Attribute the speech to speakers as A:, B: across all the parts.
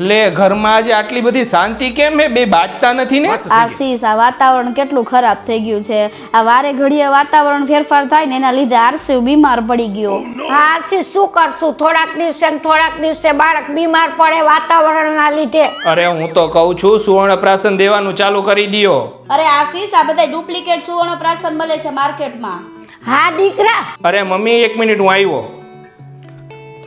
A: લે ઘરમાં આજે આટલી બધી શાંતિ કેમ હે? બે બાજતા નથી ને?
B: આશીષ આ વાતાવરણ કેટલું ખરાબ થઈ ગયું છે. આ વારે ઘડીએ વાતાવરણ ફેરફાર થાય ને એના લીધે આરસી બીમાર પડી ગયો.
C: હા આશીષ શું કરશું? થોડાક દિવસે ને થોડાક દિવસે બાળક બીમાર પડે વાતાવરણના લીધે.
A: અરે હું તો કહું છું સુવર્ણ પ્રાસન દેવાનું ચાલુ કરી દ્યો.
B: અરે આશીષ આ બધા ડુપ્લિકેટ સુવર્ણ પ્રાસન મળે છે માર્કેટમાં.
C: હા દીકરા.
A: અરે મમ્મી એક મિનિટ હું આવ્યો.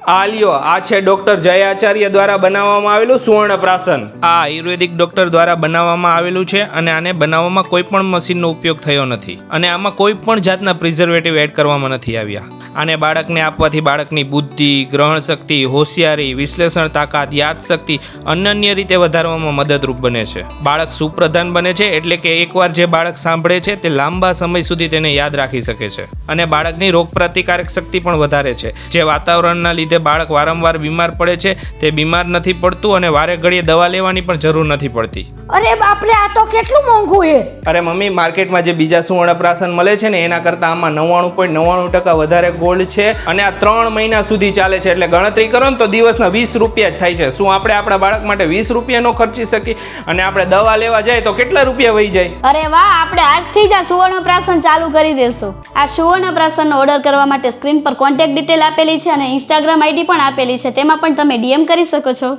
A: આ લ્યો આ છે ડોક્ટર જય આચાર્ય દ્વારા બનાવવામાં આવેલું સુવર્ણ પ્રાસન આ આયુર્વેદિક ડોક્ટર દ્વારા બનાવવામાં આવેલું છે અને આને બનાવવામાં કોઈ પણ મશીનનો ઉપયોગ થયો નથી. અને આમાં કોઈ પણ જાતના પ્રિઝર્વેટિવ એડ કરવામાં નથી આવ્યા. આને બાળકને આપવાથી બાળકની બુદ્ધિ ગ્રહણ શક્તિ હોશિયારી, વિશ્લેષણ તાકાત, યાદશક્તિ અનન્ય રીતે વધારવામાં મદદરૂપ બને છે. બાળક સુપ્રધાન બને છે એટલે કે એકવાર જે બાળક સાંભળે છે તે લાંબા સમય સુધી તેને યાદ રાખી શકે છે. અને બાળકની રોગ પ્રતિકારક શક્તિ પણ વધારે છે. જે વાતાવરણના લીધે બાળક વારંવાર બીમાર પડે છે તે બીમાર નથી પડતું અને વારે ઘડીએ દવા લેવાની પણ જરૂર નથી પડતી.
C: અરે બાપરે આ તો કેટલું મોંઘું છે?
A: અરે મમ્મી માર્કેટમાં જે બીજા સુવર્ણ પ્રાસન મળે છે ને એના કરતાં આમાં નવ્વાણું પોઈન્ટ નવ્વાણું ટકા વધારે ગોલ્ડ છે અને આ ત્રણ મહિના સુધી ચાલે છે. એટલે ગણતરી કરો ને તો દિવસના વીસ રૂપિયા જ થાય છે. શું આપણે આપણા બાળક માટે વીસ રૂપિયાનો ખર્ચી શકીએ? અને આપણે દવા લેવા જાય તો કેટલા રૂપિયા વહી જાય?
B: અરે વાહ આપણે આજથી જ આ સુવર્ણ પ્રાસન ચાલુ કરી દેશું. આ સુવર્ણ પ્રાસન ઓર્ડર કરવા માટે સ્ક્રીન પર કોન્ટેક્ટ ડિટેલ આપેલી છે અને ઇન્સ્ટાગ્રામ આઈડી પણ આપેલી છે તેમાં પણ તમે ડીએમ કરી શકો છો.